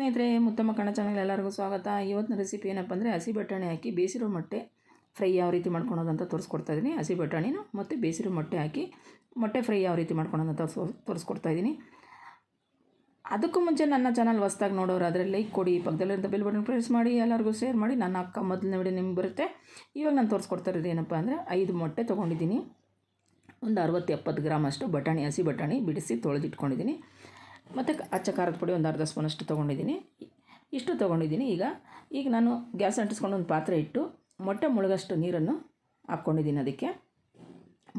ಸ್ನೇಹಿತರೆ, ಮುತ್ತಮ್ಮ ಕಣ್ಣ ಚಾನಲ್ ಎಲ್ಲರಿಗೂ ಸ್ವಾಗತ. ಇವತ್ತಿನ ರೆಸಿಪಿ ಏನಪ್ಪ ಅಂದರೆ ಹಸಿ ಬಟಾಣಿ ಹಾಕಿ ಬೇಸಿರೋ ಮೊಟ್ಟೆ ಫ್ರೈ ಯಾವ ರೀತಿ ಮಾಡ್ಕೊಳೋದು ತೋರಿಸ್ಕೊಡ್ತಾ ಇದ್ದೀನಿ ಹಸಿ ಬಟಾಣಿನ ಮತ್ತು ಬೇಸಿರೋ ಮೊಟ್ಟೆ ಹಾಕಿ ಮೊಟ್ಟೆ ಫ್ರೈ ಯಾವ ರೀತಿ ಮಾಡ್ಕೊಳೋದು ಅಂತ ತೋರಿಸ್ಕೊಡ್ತಾ ಇದ್ದೀನಿ ಅದಕ್ಕೂ ಮುಂಚೆ ನನ್ನ ಚಾನಲ್ ಹೊಸ್ದಾಗಿ ನೋಡೋರು ಅದರ ಲೈಕ್ ಕೊಡಿ ಪಕ್ಕದಲ್ಲಿರೋ ಬೆಲ್ ಬಟನ್ ಪ್ರೆಸ್ ಮಾಡಿ, ಎಲ್ಲರಿಗೂ ಶೇರ್ ಮಾಡಿ. ನನ್ನ ಅಕ್ಕ ಮೊದಲನೇ ವಿಡಿಯೋ ನಿಮ್ಗೆ ಬರುತ್ತೆ. ಇವಾಗ ನಾನು ತೋರಿಸ್ಕೊಡ್ತಾ ಇರೋದು ಏನಪ್ಪ ಅಂದರೆ ಐದು ಮೊಟ್ಟೆ ತೊಗೊಂಡಿದ್ದೀನಿ. ಒಂದು ಅರವತ್ತು ಎಪ್ಪತ್ತು ಗ್ರಾಮ್ ಅಷ್ಟು ಬಟಾಣಿ, ಹಸಿ ಬಟಾಣಿ ಬಿಡಿಸಿ ತೊಳೆದಿಟ್ಕೊಂಡಿದ್ದೀನಿ. ಮತ್ತು ಅಚ್ಚ ಖಾರದ ಪುಡಿ ಒಂದು ಅರ್ಧ ಸ್ಪೂನಷ್ಟು ತೊಗೊಂಡಿದ್ದೀನಿ. ಇಷ್ಟು ತೊಗೊಂಡಿದ್ದೀನಿ ಈಗ. ಈಗ ನಾನು ಗ್ಯಾಸ್ ಅಂಟಿಸ್ಕೊಂಡು ಒಂದು ಪಾತ್ರೆ ಇಟ್ಟು ಮೊಟ್ಟೆ ಮುಳುಗಷ್ಟು ನೀರನ್ನು ಹಾಕ್ಕೊಂಡಿದ್ದೀನಿ ಅದಕ್ಕೆ.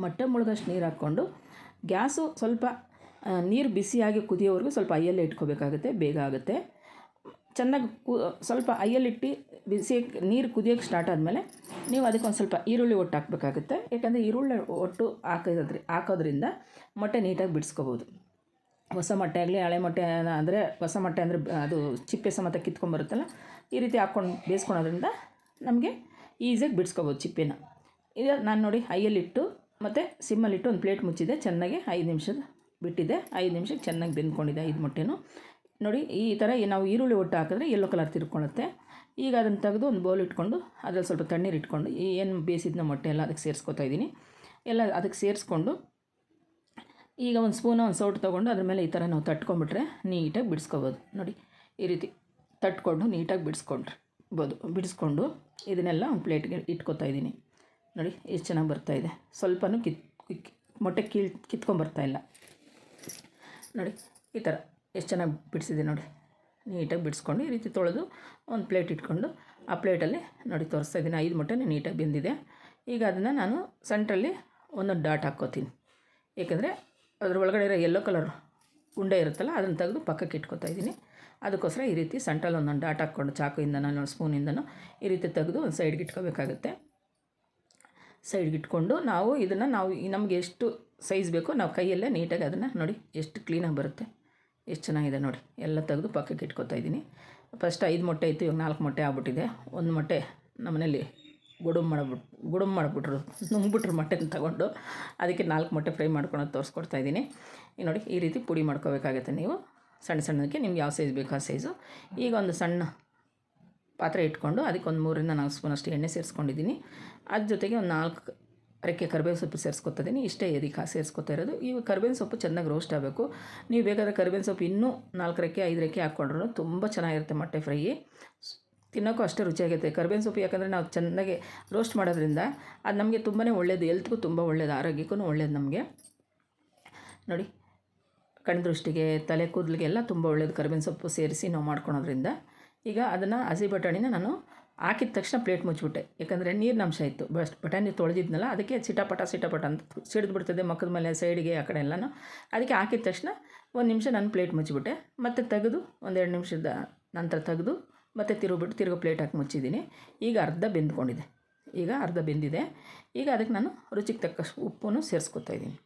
ಮೊಟ್ಟೆ ಮುಳುಗಷ್ಟು ನೀರು ಹಾಕ್ಕೊಂಡು ಗ್ಯಾಸು ಸ್ವಲ್ಪ ನೀರು ಬಿಸಿಯಾಗಿ ಕುದಿಯೋವರೆಗೂ ಸ್ವಲ್ಪ ಐಯಲ್ಲೇ ಇಟ್ಕೋಬೇಕಾಗುತ್ತೆ, ಬೇಗ ಆಗುತ್ತೆ. ಚೆನ್ನಾಗಿ ಕು, ಸ್ವಲ್ಪ ಐಯಲ್ಲಿಟ್ಟು ಬಿಸಿ, ನೀರು ಕುದಿಯೋಕ್ಕೆ ಸ್ಟಾರ್ಟ್ ಆದಮೇಲೆ ನೀವು ಅದಕ್ಕೆ ಒಂದು ಸ್ವಲ್ಪ ಈರುಳ್ಳಿ ಒಟ್ಟು ಹಾಕಬೇಕಾಗುತ್ತೆ. ಯಾಕಂದರೆ ಈರುಳ್ಳಿ ಒಟ್ಟು ಹಾಕೋದ್ರಿ ಹಾಕೋದ್ರಿಂದ ಮೊಟ್ಟೆ ನೀಟಾಗಿ ಬಿಡಿಸ್ಕೋಬೋದು. ಹೊಸ ಮೊಟ್ಟೆ ಆಗಲಿ, ಹಳೆ ಮೊಟ್ಟೆ ಅಂದರೆ ಹೊಸ ಮೊಟ್ಟೆ ಅಂದರೆ ಅದು ಚಿಪ್ಪೆ ಸಮೇತ ಕಿತ್ಕೊಂಬರುತ್ತಲ್ಲ ಈ ರೀತಿ ಹಾಕ್ಕೊಂಡು ಬೇಯಿಸ್ಕೊಳೋದ್ರಿಂದ ನಮಗೆ ಈಸಿಯಾಗಿ ಬಿಡಿಸ್ಕೋಬೋದು ಚಿಪ್ಪೆನ. ಇದು ನಾನು ನೋಡಿ ಹೈಯಲ್ಲಿಟ್ಟು ಮತ್ತು ಸಿಮ್ಮಲ್ಲಿಟ್ಟು ಒಂದು ಪ್ಲೇಟ್ ಮುಚ್ಚಿದೆ, ಚೆನ್ನಾಗಿ ಐದು ನಿಮಿಷದ ಬಿಟ್ಟಿದೆ, ಐದು ನಿಮಿಷಕ್ಕೆ ಚೆನ್ನಾಗಿ ಬೆಂದ್ಕೊಂಡಿದೆ ಐದು ಮೊಟ್ಟೆನೂ. ನೋಡಿ ಈ ಥರ ನಾವು ಈರುಳ್ಳಿ ಒಟ್ಟು ಹಾಕಿದ್ರೆ ಎಲ್ಲೋ ಕಲರ್ ತಿರ್ಕೊಳ್ಳುತ್ತೆ ಈಗ ಅದನ್ನು ತೆಗೆದು ಒಂದು ಬೌಲ್ ಇಟ್ಕೊಂಡು ಅದ್ರಲ್ಲಿ ಸ್ವಲ್ಪ ತಣ್ಣೀರು ಇಟ್ಕೊಂಡು ಏನು ಬೇಯಿಸಿದ್ನ ಮೊಟ್ಟೆ ಎಲ್ಲ ಅದಕ್ಕೆ ಸೇರಿಸ್ಕೊತಾ ಇದ್ದೀನಿ. ಎಲ್ಲ ಅದಕ್ಕೆ ಸೇರಿಸ್ಕೊಂಡು ಈಗ ಒಂದು ಸ್ಪೂನ ಒಂದು ಸೌಟ್ ತೊಗೊಂಡು ಅದ್ರ ಮೇಲೆ ಈ ಥರ ನಾವು ತಟ್ಕೊಂಡ್ಬಿಟ್ರೆ ನೀಟಾಗಿ ಬಿಡಿಸ್ಕೋಬೋದು. ನೋಡಿ, ಈ ರೀತಿ ತಟ್ಕೊಂಡು ನೀಟಾಗಿ ಬಿಡಿಸ್ಕೊಂಡ್ರೆ ಬೋದು ಬಿಡಿಸ್ಕೊಂಡು ಇದನ್ನೆಲ್ಲ ಒಂದು ಪ್ಲೇಟ್ಗೆ ಇಟ್ಕೊತಾ ಇದ್ದೀನಿ. ನೋಡಿ, ಎಷ್ಟು ಚೆನ್ನಾಗಿ ಬರ್ತಾಯಿದೆ ಸ್ವಲ್ಪನೂ ಕಿತ್ ಮೊಟ್ಟೆ ಕೀಳ್ ಕಿತ್ಕೊಂಬರ್ತಾ ಇಲ್ಲ. ನೋಡಿ, ಈ ಥರ ಎಷ್ಟು ಚೆನ್ನಾಗಿ ಬಿಡಿಸಿದೆ ನೋಡಿ. ನೀಟಾಗಿ ಬಿಡಿಸ್ಕೊಂಡು ಈ ರೀತಿ ತೊಳೆದು ಒಂದು ಪ್ಲೇಟ್ ಇಟ್ಕೊಂಡು ಆ ಪ್ಲೇಟಲ್ಲಿ ನೋಡಿ, ತೋರಿಸ್ತಾ ಇದ್ದೀನಿ. ಐದು ಮೊಟ್ಟೆನೇ ನೀಟಾಗಿ ಬೆಂದಿದೆ. ಈಗ ಅದನ್ನು ನಾನು ಸೆಂಟ್ರಲ್ಲಿ ಒಂದೊಂದು ಡಾಟ್ ಹಾಕ್ಕೋತೀನಿ. ಏಕೆಂದರೆ ಅದ್ರ ಒಳಗಡೆ ಇರೋ ಯೆಲ್ಲೋ ಕಲರ್ ಉಂಡೆ ಇರುತ್ತಲ್ಲ, ಅದನ್ನು ತೆಗೆದು ಪಕ್ಕಕ್ಕೆ ಇಟ್ಕೊತಾ ಇದ್ದೀನಿ. ಅದಕ್ಕೋಸ್ಕರ ಈ ರೀತಿ ಸೆಂಟ್ರಲ್ಲಿ ಒಂದೊಂದು ಡಾಟ್ ಹಾಕ್ಕೊಂಡು ಚಾಕುಯಿಂದನೋ ನಾನು ಸ್ಪೂನಿಂದನೋ ಈ ರೀತಿ ತೆಗೆದು ಒಂದು ಸೈಡ್ಗೆ ಇಟ್ಕೋಬೇಕಾಗುತ್ತೆ. ಸೈಡ್ಗೆ ಇಟ್ಕೊಂಡು ನಾವು ಇದನ್ನು ನಾವು ನಮಗೆ ಎಷ್ಟು ಸೈಜ್ ಬೇಕೋ ನಾವು ಕೈಯಲ್ಲೇ ನೀಟಾಗಿ ಅದನ್ನು ನೋಡಿ ಎಷ್ಟು ಕ್ಲೀನಾಗಿ ಬರುತ್ತೆ. ಎಷ್ಟು ಚೆನ್ನಾಗಿದೆ ನೋಡಿ. ಎಲ್ಲ ತೆಗೆದು ಪಕ್ಕಕ್ಕೆ ಇಟ್ಕೊತಾ ಇದ್ದೀನಿ. ಫಸ್ಟ್ ಐದು ಮೊಟ್ಟೆ ಇತ್ತು, ಇವಾಗ ನಾಲ್ಕು ಮೊಟ್ಟೆ ಆಗ್ಬಿಟ್ಟಿದೆ. ಒಂದು ಮೊಟ್ಟೆ ನಮ್ಮನೇಲಿ ಗುಡುಮ್ ಮಾಡಿಬಿಟ್ಟು ಗುಡುಮ್ ಮಾಡಿಬಿಟ್ರು, ನುಂಗ್ಬಿಟ್ರು ಮೊಟ್ಟೆನ ತಗೊಂಡು ಅದಕ್ಕೆ ನಾಲ್ಕು ಮೊಟ್ಟೆ ಫ್ರೈ ಮಾಡ್ಕೊಳೋದು ತೋರಿಸ್ಕೊಡ್ತಾ ಇದ್ದೀನಿ. ಈಗ ನೋಡಿ, ಈ ರೀತಿ ಪುಡಿ ಮಾಡ್ಕೋಬೇಕಾಗುತ್ತೆ ನೀವು. ಸಣ್ಣ ಸಣ್ಣದಕ್ಕೆ ನಿಮ್ಗೆ ಯಾವ ಸೈಜ್ ಬೇಕು ಆ ಸೈಜು ಈಗ ಒಂದು ಸಣ್ಣ ಪಾತ್ರೆ ಇಟ್ಕೊಂಡು ಅದಕ್ಕೆ ಒಂದು ಮೂರರಿಂದ ನಾಲ್ಕು ಸ್ಪೂನ್ ಅಷ್ಟು ಎಣ್ಣೆ ಸೇರಿಸ್ಕೊಂಡಿದ್ದೀನಿ. ಅದ್ರ ಜೊತೆಗೆ ಒಂದು ನಾಲ್ಕು ರೆಕ್ಕೆ ಕರಿಬೇವು ಸೊಪ್ಪು ಸೇರಿಸ್ಕೊತಾ ಇದ್ದೀನಿ. ಇಷ್ಟೇ ಕಾ ಸೇರಿಸ್ಕೊತಾ ಇರೋದು. ಈ ಕರಿಬೇವಿನ ಸೊಪ್ಪು ಚೆನ್ನಾಗಿ ರೋಸ್ಟ್ ಆಗಬೇಕು. ನೀವು ಬೇಕಾದ್ರೆ ಕರಿಬೇವಿನ ಸೊಪ್ಪು ಇನ್ನೂ ನಾಲ್ಕು ರೆಕ್ಕೆ ಐದು ರೆಕ್ಕೆ ಹಾಕ್ಕೊಂಡ್ರು ತುಂಬ ಚೆನ್ನಾಗಿರುತ್ತೆ ಮೊಟ್ಟೆ ಫ್ರೈ ತಿನ್ನೋಕ್ಕೂ ಅಷ್ಟೇ ರುಚಿಯಾಗುತ್ತೆ ಕರಿಬೇವಿನ ಸೊಪ್ಪು ಯಾಕಂದರೆ ನಾವು ಚೆನ್ನಾಗಿ ರೋಸ್ಟ್ ಮಾಡೋದ್ರಿಂದ ಅದು ನಮಗೆ ತುಂಬಾ ಒಳ್ಳೆಯದು ಎಲ್ತ್ಗೂ ತುಂಬ ಒಳ್ಳೆಯದು ಆರೋಗ್ಯಕ್ಕೂ ಒಳ್ಳೇದು ನಮಗೆ. ನೋಡಿ ಕಣ್ದೃಷ್ಟಿಗೆ ತಲೆ ಕೂದಲಿಗೆ ಎಲ್ಲ ತುಂಬ ಒಳ್ಳೆಯದು ಕರ್ಬೇವಿನ ಸೊಪ್ಪು ಸೇರಿಸಿ ನಾವು ಮಾಡ್ಕೊಳೋದ್ರಿಂದ. ಈಗ ಅದನ್ನು ಹಸಿ ಬಟಾಣಿನ ನಾನು ಹಾಕಿದ ತಕ್ಷಣ ಪ್ಲೇಟ್ ಮುಚ್ಚಿಬಿಟ್ಟೆ. ಯಾಕಂದರೆ ನೀರಿನ ಅಂಶ ಇತ್ತು. ಬಸ್ಟ್ ಬಟಾಣಿ ತೊಳೆದಿದ್ನಲ್ಲ, ಅದಕ್ಕೆ ಸಿಟಾಪಟ, ಸಿಟಪಟ ಅಂತ ಸಿಡಿದು ಬಿಡ್ತದೆ ಮಕ್ಕದ ಮೇಲೆ, ಸೈಡಿಗೆ, ಆ ಕಡೆ ಎಲ್ಲನೂ. ಅದಕ್ಕೆ ಹಾಕಿದ ತಕ್ಷಣ ಒಂದು ನಿಮಿಷ ನಾನು ಪ್ಲೇಟ್ ಮುಚ್ಚಿಬಿಟ್ಟೆ. ಮತ್ತು ತೆಗೆದು ಒಂದೆರಡು ನಿಮಿಷದ ನಂತರ ತೆಗೆದು ಮತ್ತೆ ತಿರುಗಿಬಿಟ್ಟು ತಿರುಗೋ ಪ್ಲೇಟ್ ಹಾಕಿ ಮುಚ್ಚಿದ್ದೀನಿ. ಈಗ ಅರ್ಧ ಬೆಂದ್ಕೊಂಡಿದೆ. ಈಗ ಅರ್ಧ ಬೆಂದಿದೆ. ಈಗ ಅದಕ್ಕೆ ನಾನು ರುಚಿಗೆ ತಕ್ಕಷ್ಟು ಉಪ್ಪನ್ನು ಸೇರಿಸ್ಕೊತಾ ಇದ್ದೀನಿ.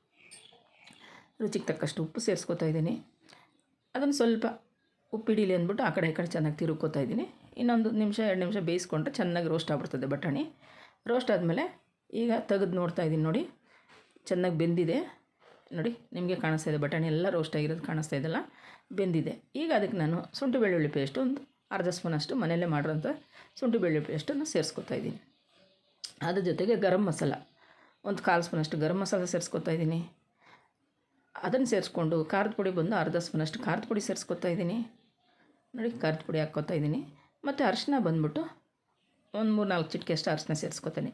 ರುಚಿಗೆ ತಕ್ಕಷ್ಟು ಉಪ್ಪು ಸೇರಿಸ್ಕೊತಾ ಇದ್ದೀನಿ. ಅದನ್ನು ಸ್ವಲ್ಪ ಉಪ್ಪಿಡಿಲಿ ಅಂದ್ಬಿಟ್ಟು ಆ ಕಡೆ ಈ ಕಡೆ ಚೆನ್ನಾಗಿ ತಿರುಗ್ಕೋತಾ ಇದ್ದೀನಿ. ಇನ್ನೊಂದು ನಿಮಿಷ, ಎರಡು ನಿಮಿಷ ಬೇಯಿಸ್ಕೊಂಡ್ರೆ ಚೆನ್ನಾಗಿ ರೋಸ್ಟ್ ಆಗ್ಬಿಡ್ತದೆ ಬಟಾಣಿ. ರೋಸ್ಟ್ ಆದಮೇಲೆ ಈಗ ತೆಗೆದು ನೋಡ್ತಾ ಇದ್ದೀನಿ ನೋಡಿ. ಚೆನ್ನಾಗಿ ಬೆಂದಿದೆ. ನೋಡಿ, ನಿಮಗೆ ಕಾಣಿಸ್ತಾ ಇದೆ ಬಟಾಣಿ ಎಲ್ಲ ರೋಸ್ಟ್ ಆಗಿರೋದು ಕಾಣಿಸ್ತಾ ಇದೆಲ್ಲ ಬೆಂದಿದೆ. ಈಗ ಅದಕ್ಕೆ ನಾನು ಶುಂಠಿ ಬೆಳ್ಳುಳ್ಳಿ ಪೇಸ್ಟ್ ಒಂದು ಅರ್ಧ ಸ್ಪೂನಷ್ಟು ಮನೆಯಲ್ಲೇ ಮಾಡಿರೋಂಥ ಶುಂಠಿ ಬೆಳ್ಳುಳ್ಳಿ ಪೇಸ್ಟನ್ನು ಸೇರಿಸ್ಕೊತಾ ಇದ್ದೀನಿ. ಅದ್ರ ಜೊತೆಗೆ ಗರಂ ಮಸಾಲ, ಒಂದು ಕಾಲು ಸ್ಪೂನಷ್ಟು ಗರಂ ಮಸಾಲ ಸೇರಿಸ್ಕೊತಾ ಇದ್ದೀನಿ. ಅದನ್ನು ಸೇರಿಸ್ಕೊಂಡು ಖಾರದ ಪುಡಿ ಬಂದು ಅರ್ಧ ಸ್ಪೂನಷ್ಟು ಖಾರದ ಪುಡಿ ಸೇರಿಸ್ಕೊತಾ ಇದ್ದೀನಿ. ನೋಡಿ, ಖಾರದ ಪುಡಿ ಹಾಕ್ಕೊತಾ ಇದ್ದೀನಿ. ಮತ್ತು ಅರಿಶಿನ ಬಂದ್ಬಿಟ್ಟು ಒಂದು ಮೂರು ನಾಲ್ಕು ಚಿಟಿಕೆ ಅಷ್ಟು ಅರಿಶಿನ ಸೇರಿಸ್ಕೊತೀನಿ.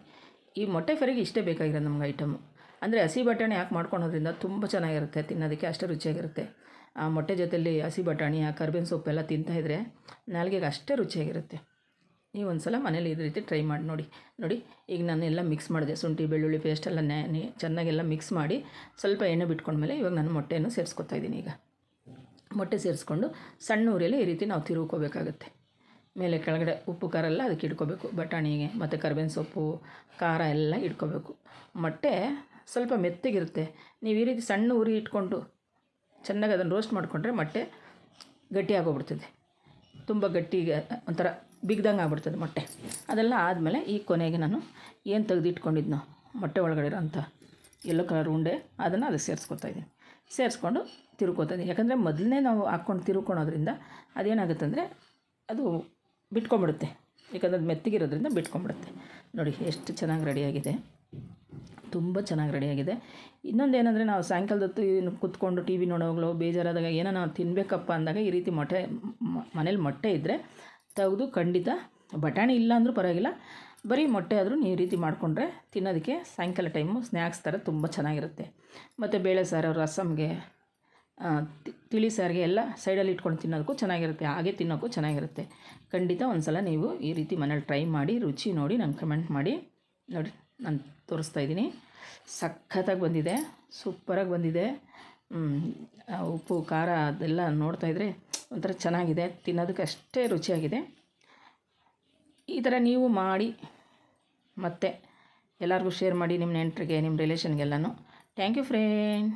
ಈ ಮೊಟ್ಟೆ ಫ್ರೈಗೆ ಇಷ್ಟೇ ಬೇಕಾಗಿರೋದು ನಮ್ಗೆ ಐಟಮು. ಅಂದರೆ ಹಸಿ ಬಟಾಣಿ ಹಾಕಿ ಮಾಡ್ಕೊಳೋದ್ರಿಂದ ತುಂಬ ಚೆನ್ನಾಗಿರುತ್ತೆ, ತಿನ್ನೋದಕ್ಕೆ ಅಷ್ಟೇ ರುಚಿಯಾಗಿರುತ್ತೆ. ಆ ಮೊಟ್ಟೆ ಜೊತೆಯಲ್ಲಿ ಹಸಿ ಬಟಾಣಿ, ಆ ಕರ್ಬೇವಿನ ಸೊಪ್ಪೆಲ್ಲ ತಿಂತಾಯಿದ್ರೆ ನಾಲ್ಗೆಗೆ ಅಷ್ಟೇ ರುಚಿಯಾಗಿರುತ್ತೆ. ನೀವು ಒಂದು ಸಲ ಮನೇಲಿ ಇದೇ ರೀತಿ ಟ್ರೈ ಮಾಡಿ ನೋಡಿ. ನೋಡಿ, ಈಗ ನಾನು ಎಲ್ಲ ಮಿಕ್ಸ್ ಮಾಡಿದೆ. ಶುಂಠಿ, ಬೆಳ್ಳುಳ್ಳಿ ಪೇಸ್ಟ್ ಎಲ್ಲ ಚೆನ್ನಾಗೆಲ್ಲ ಮಿಕ್ಸ್ ಮಾಡಿ ಸ್ವಲ್ಪ ಎಣ್ಣೆ ಬಿಟ್ಕೊಂಡ್ಮೇಲೆ ಇವಾಗ ನಾನು ಮೊಟ್ಟೆಯನ್ನು ಸೇರಿಸ್ಕೊತಾ ಇದ್ದೀನಿ ಈಗ. ಮೊಟ್ಟೆ ಸೇರಿಸ್ಕೊಂಡು ಸಣ್ಣ ಉರಿಯಲ್ಲಿ ಈ ರೀತಿ ನಾವು ತಿರುಗ್ಕೋಬೇಕಾಗುತ್ತೆ ಮೇಲೆ ಕೆಳಗಡೆ ಉಪ್ಪು, ಖಾರ ಎಲ್ಲ ಅದಕ್ಕೆ ಇಟ್ಕೋಬೇಕು. ಬಟಾಣಿಗೆ ಮತ್ತು ಕರ್ಬೇವಿನ ಸೊಪ್ಪು, ಖಾರ ಎಲ್ಲ ಇಟ್ಕೋಬೇಕು. ಮೊಟ್ಟೆ ಸ್ವಲ್ಪ ಮೆತ್ತಗಿರುತ್ತೆ. ನೀವು ಈ ರೀತಿ ಸಣ್ಣ ಉರಿ ಇಟ್ಕೊಂಡು ಚೆನ್ನಾಗಿ ಅದನ್ನು ರೋಸ್ಟ್ ಮಾಡಿಕೊಂಡ್ರೆ ಮೊಟ್ಟೆ ಗಟ್ಟಿಯಾಗೋಗ್ಬಿಡ್ತದೆ ತುಂಬ ಗಟ್ಟಿಗೆ ಒಂಥರ ಬಿಗ್ದಂಗೆ ಆಗ್ಬಿಡ್ತದೆ ಮೊಟ್ಟೆ. ಅದೆಲ್ಲ ಆದಮೇಲೆ ಈ ಕೊನೆಗೆ ನಾನು ಏನು ತೆಗೆದಿಟ್ಕೊಂಡಿದ್ನೋ ಮೊಟ್ಟೆ ಒಳಗಡೆ ಇರೋಂಥ ಎಲ್ಲೋ ಕಲರ್ ಉಂಡೆ, ಅದನ್ನು ಅದಕ್ಕೆ ಸೇರಿಸ್ಕೊತಾ ಇದ್ದೀನಿ. ಸೇರಿಸ್ಕೊಂಡು ತಿರ್ಕೋತೀನಿ ಯಾಕಂದರೆ ಮೊದಲನೇ ನಾವು ಹಾಕ್ಕೊಂಡು ತಿರ್ಕೊಳೋದ್ರಿಂದ ಅದೇನಾಗುತ್ತೆ ಅಂದರೆ ಅದು ಬಿಟ್ಕೊಂಬಿಡುತ್ತೆ ಯಾಕಂದರೆ ಅದು ಮೆತ್ತಗಿರೋದ್ರಿಂದ ಬಿಟ್ಕೊಂಬಿಡುತ್ತೆ ನೋಡಿ, ಎಷ್ಟು ಚೆನ್ನಾಗಿ ರೆಡಿಯಾಗಿದೆ ತುಂಬ ಚೆನ್ನಾಗಿ ರೆಡಿಯಾಗಿದೆ. ಇನ್ನೊಂದು ಏನಂದರೆ ನಾವು ಸಾಯಂಕಾಲದ ಹೊತ್ತು ಏನು ಕೂತ್ಕೊಂಡು ಟಿ ವಿ ನೋಡೋವಾಗಲೋ ಬೇಜಾರಾದಾಗ ಏನೋ ನಾವು ತಿನ್ನಬೇಕಪ್ಪ ಅಂದಾಗ ಈ ರೀತಿ ಮೊಟ್ಟೆ ಮನೇಲಿ ಮೊಟ್ಟೆ ಇದ್ದರೆ ತೆಗೆದು ಖಂಡಿತ ಬಟಾಣಿ ಇಲ್ಲ ಅಂದರೂ ಪರವಾಗಿಲ್ಲ. ಬರೀ ಮೊಟ್ಟೆ ಆದರೂ ನೀವು ಈ ರೀತಿ ಮಾಡಿಕೊಂಡ್ರೆ ತಿನ್ನೋದಕ್ಕೆ ಸಾಯಂಕಾಲ ಟೈಮು ಸ್ನ್ಯಾಕ್ಸ್ ಥರ ತುಂಬ ಚೆನ್ನಾಗಿರುತ್ತೆ. ಮತ್ತು ಬೇಳೆ ಸಾರು ರಸಮ್ಗೆ ತಿಳಿ ಸಾರಿಗೆ ಎಲ್ಲ ಸೈಡಲ್ಲಿ ಇಟ್ಕೊಂಡು ತಿನ್ನೋದಕ್ಕೂ ಚೆನ್ನಾಗಿರುತ್ತೆ. ಹಾಗೆ ತಿನ್ನೋಕ್ಕೂ ಚೆನ್ನಾಗಿರುತ್ತೆ. ಖಂಡಿತ ಒಂದು ಸಲ ನೀವು ಈ ರೀತಿ ಮನೇಲಿ ಟ್ರೈ ಮಾಡಿ, ರುಚಿ ನೋಡಿ ನಂಗೆ ಕಮೆಂಟ್ ಮಾಡಿ. ನೋಡಿ. ನಾನು ತೋರಿಸ್ತಾ ಇದ್ದೀನಿ. ಸಖತ್ತಾಗಿ ಬಂದಿದೆ, ಸೂಪರಾಗಿ ಬಂದಿದೆ. ಉಪ್ಪು, ಖಾರ ಅದೆಲ್ಲ ನೋಡ್ತಾ ಇದ್ದರೆ ಒಂಥರ ಚೆನ್ನಾಗಿದೆ, ತಿನ್ನೋದಕ್ಕೆ ಅಷ್ಟೇ ರುಚಿಯಾಗಿದೆ. ಈ ಥರ ನೀವು ಮಾಡಿ ಮತ್ತೆ ಎಲ್ಲರಿಗೂ ಶೇರ್ ಮಾಡಿ, ನಿಮ್ಮ ನೆಂಟರಿಗೆ, ನಿಮ್ಮ ರಿಲೇಷನ್ಗೆಲ್ಲನೂ ಥ್ಯಾಂಕ್ ಯು ಫ್ರೆಂಡ್